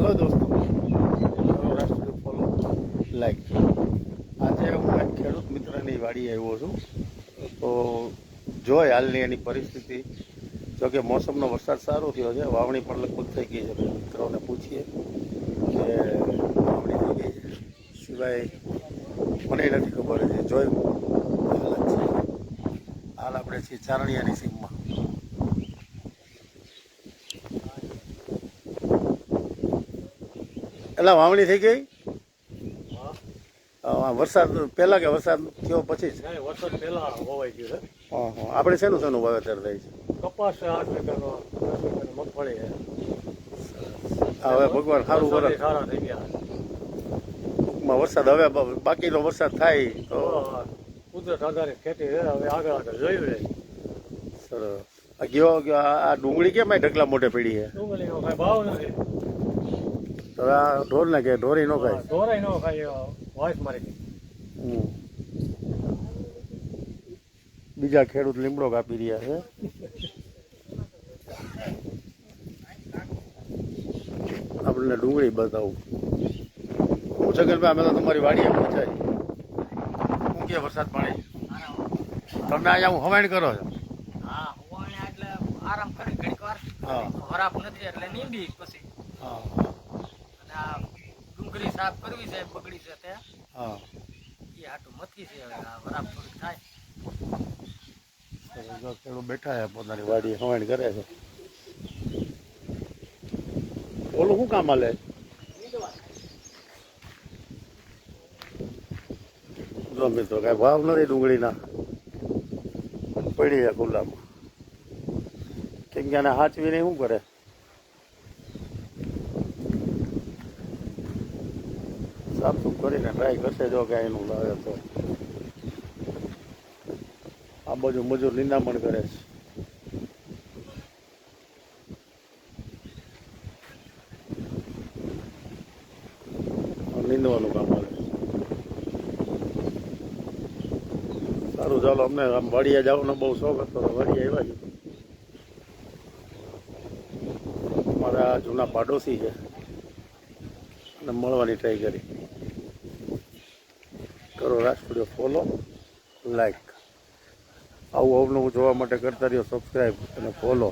Hello દોસ્તો મારો રાષ્ટ્ર ફોલો લાઈક આજે હું એક ખેડૂત મિત્રની વાડી આવ્યો છું. તો જોઈ હાલની એની પરિસ્થિતિ, જો કે મોસમનો વરસાદ સારો થયો છે, વાવણી પણ લગભગ થઈ ગઈ છે. મિત્રોને પૂછીએ કે વાવણી થઈ ગઈ સિવાય મને નથી ખબર છે જોઈ હાલત છે. હાલ આપણે છીએ ચારણિયાની સીમમાં. એટલે વાવણી થઈ ગઈ? વરસાદ પહેલા કે વરસાદ થયો પછી વરસાદ પહેલા હોવાઈ ગયું. આપણે શેનું શેનું વાવેતર થાય છે? કપાસ આઠ વીઘાનો મગફળી હવે ભગવાન સારું વરસ. સારા થઈ ગયા. ટૂંકમાં વરસાદ હવે બાકીનો વરસાદ થાય તો. કુદરત આધારિત ખેતી હવે આગળ આગળ જોયું રહે સરસ. આ ગયો આ ડુંગળી કેમ ઢગલા મોઢે પડી છે? ડુંગળીનો ભાવ નથી. તો આ ઢોર ને કે ઢોરી નો ખાય. ઢોરાઈ નો ખાય વાઇસ મારી હમ. બીજા ખેડૂત લીમડો કાપી રહ્યા છે. આપણને ડુંગળી બતાવું. હું છગનભાઈ અમે તો તમારી વાડીએ પહોંચાય. શું કે વરસાદ પાણી? તમે અહીંયા હું હવાણ કરો છો? હા હોવાણે એટલે આરામ કરી. ઘડીક વાર. હા. વરાપ નથી એટલે નીંદી પછી. હા. સાફ કરવી છે બગડી છે તે. હા. એ આટું મથી છે હવે આ વરાપ થોડીક થાય. જો ખેડૂત બેઠા છે પોતાની વાડીએ હવાણ કરે છે. ઓલું શું કામ હાલે? જો મિત્રો કાંઈ ભાવ નથી ડુંગળીના. પડી છે ખુલ્લામાં. કેમ કે આને હાચવીને શું કરે? સાફ સુફ કરીને ટ્રાય કરશે જો કે એનું લાવે તો. આ બાજુ મજૂર નિંદામણ કરે છે. નીંદવાનું કામ આવે સારું, ચાલો, અમને આમ વાડિયા જવાનો બહુ શોખ હતો વાડિયા આવ્યા છે મારા જૂના પાડોશી છે. અને મળવાની ટ્રાય કરી. કરો રાષ્ટ્રીય ફોલો લાઈક આવું અવનવું જોવા માટે કરતા રહ્યો સબસ્ક્રાઈબ અને ફોલો